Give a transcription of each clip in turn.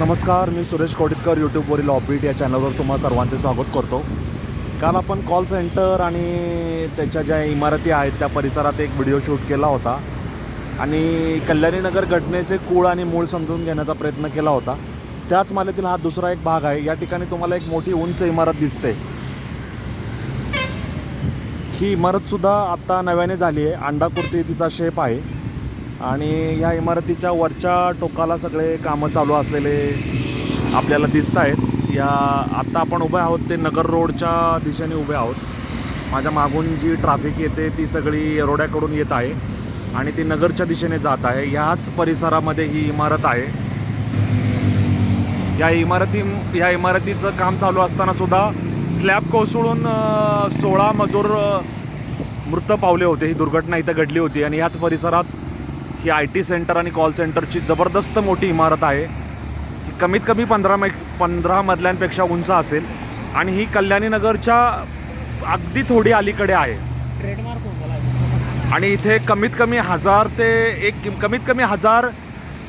नमस्कार मी सुरेश कोडितकर यूट्यूबवरील ऑपबीट या चॅनलवर तुम्हा सर्वांचे स्वागत करतो. काल आपण कॉल सेंटर आणि त्याच्या ज्या इमारती आहेत त्या परिसरात एक व्हिडिओ शूट केला होता. आणि कल्याणीनगर घटनेचे कूळ आणि मूळ समजून घेण्याचा प्रयत्न केला होता. त्याच मालेतील हा दुसरा एक भाग आहे. या ठिकाणी तुम्हाला एक मोठी उंच इमारत दिसते. ही इमारतसुद्धा आत्ता नव्याने झाली आहे. अंडाकृती तिचा शेप आहे. आणि या इमारतीच्या वरच्या टोकाला सगळे कामं चालू असलेले आपल्याला दिसत आहेत. या आत्ता आपण उभे आहोत ते नगर रोडच्या दिशेने उभे आहोत. माझ्या मागून जी ट्राफिक येते ती सगळी रोड्याकडून येत आहे आणि ती नगरच्या दिशेने जात आहे. ह्याच परिसरामध्ये ही इमारत आहे. या इमारती या इमारतीचं काम चालू असताना सुद्धा स्लॅब कोसळून सोळा मजूर मृत पावले होते. ही दुर्घटना इथं घडली होती आणि ह्याच परिसरात ही आय टी सेंटर आणि कॉल सेंटरची जबरदस्त मोठी इमारत आहे. ही कमीत कमी पंधरा मै पंधरा मजल्यांपेक्षा उंच असेल. आणि ही कल्याणीनगरच्या अगदी थोडी अलीकडे आहे. ट्रेडमार्क आणि इथे कमीत कमी हजार ते एक कमीत कमी हजार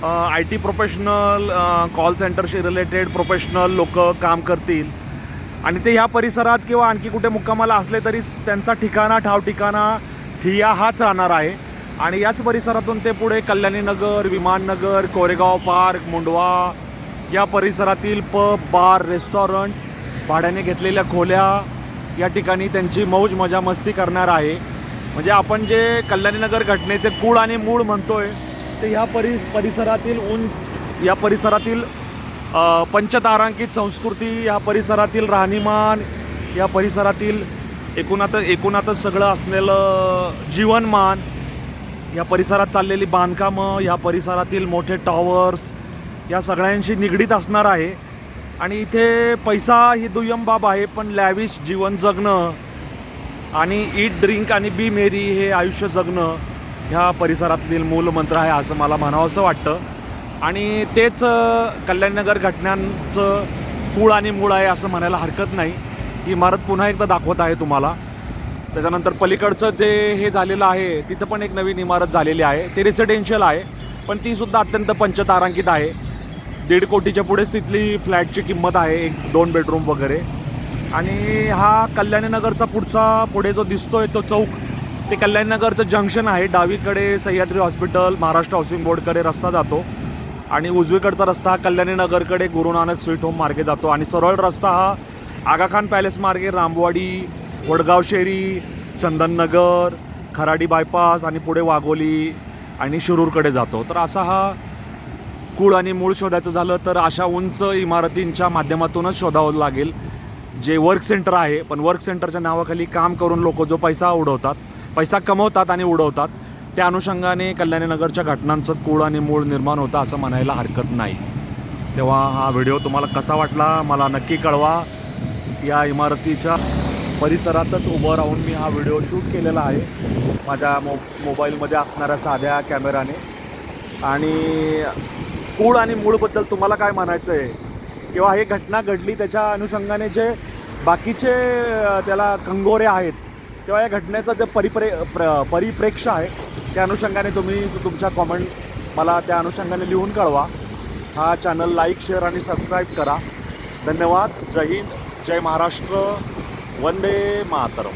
आय टी प्रोफेशनल कॉल सेंटरशी रिलेटेड प्रोफेशनल लोक काम करतील. आणि ते ह्या परिसरात किंवा आणखी कुठे मुक्कामाला असले तरी त्यांचा ठिकाणा ठाव ठिकाणा ठिया हाच राहणार आहे. आणि याच परिसरातून ते पुढे कल्याणीनगर विमाननगर कोरेगाव पार्क मुंडवा या परिसरातील पब बार रेस्टॉरंट भाड्याने घेतलेल्या खोल्या या ठिकाणी त्यांची मौज मजा मस्ती करणार आहे. म्हणजे आपण जे कल्याणीनगर घटनेचे कूळ आणि मूळ म्हणतोय ते ह्या परि परिसरातील ऊन या परिसरातील पंचतारांकित संस्कृती या परिसरातील राहणीमान या परिसरातील एकूणातच एकूणातच सगळं असलेलं जीवनमान या परिसरात चाललेली बांधकामं या परिसरातील मोठे टॉवर्स या सगळ्यांशी निगडीत असणार आहे. आणि इथे पैसा ही दुय्यम बाब आहे पण लॅविश जीवन जगणं आणि ईट ड्रिंक आणि बी मेरी हे आयुष्य जगणं ह्या परिसरातील मूलमंत्र आहे असं मला म्हणावंसं वाटतं. आणि तेच कल्याणनगर घटनांचं कूळ आणि मूळ आहे असं म्हणायला हरकत नाही. ही इमारत पुन्हा एकदा दाखवत आहे तुम्हाला. त्याच्यानंतर पलीकडचं जे हे झालेलं आहे तिथं पण एक नवीन इमारत झालेली आहे. ते रेसिडेन्शियल आहे पण तीसुद्धा अत्यंत पंचतारांकित आहे. दीड कोटीच्या पुढेच तिथली फ्लॅटची किंमत आहे एक दोन बेडरूम वगैरे. आणि हा कल्याणीनगरचा पुढचा पुढे जो दिसतोय तो चौक ते कल्याणनगरचं जंक्शन आहे. डावीकडे सह्याद्री हॉस्पिटल महाराष्ट्र हाऊसिंग बोर्डकडे रस्ता जातो. आणि उजवीकडचा रस्ता हा कल्याणीनगरकडे गुरु नानक स्वीट होम मार्गे जातो. आणि सरळ रस्ता हा आगाखान पॅलेस मार्गे रामवाडी वडगाव शेरी चंदननगर खराडी बायपास आणि पुढे वाघोली आणि शिरूरकडे जातो. तर असा हा कूळ आणि मूळ शोधायचं झालं तर अशा उंच इमारतींच्या माध्यमातूनच शोधावं लागेल. जे वर्क सेंटर आहे पण वर्क सेंटरच्या नावाखाली काम करून लोक जो पैसा उडवतात पैसा कमवतात आणि उडवतात त्या अनुषंगाने कल्याणीनगरच्या घटनांचं कूळ आणि मूळ निर्माण होतं असं म्हणायला हरकत नाही. तेव्हा हा व्हिडिओ तुम्हाला कसा वाटला मला नक्की कळवा. या इमारतीच्या परिसरातच उभं राहून मी हा व्हिडिओ शूट केलेला आहे. माझ्या मो मोबाईलमध्ये असणाऱ्या साध्या कॅमेराने. आणि कूळ आणि मूळबद्दल तुम्हाला काय म्हणायचं आहे? किंवा हे घटना घडली त्याच्या अनुषंगाने जे बाकीचे त्याला कंगोरे आहेत किंवा या घटनेचं जे परिप्रे प्र परिप्रेक्ष्य आहे त्या अनुषंगाने तुम्ही तुमच्या कॉमेंट मला त्या अनुषंगाने लिहून कळवा हा चॅनल लाईक शेअर आणि सबस्क्राईब करा. धन्यवाद. जय हिंद. जय महाराष्ट्र. വന്ദേ മാതരം.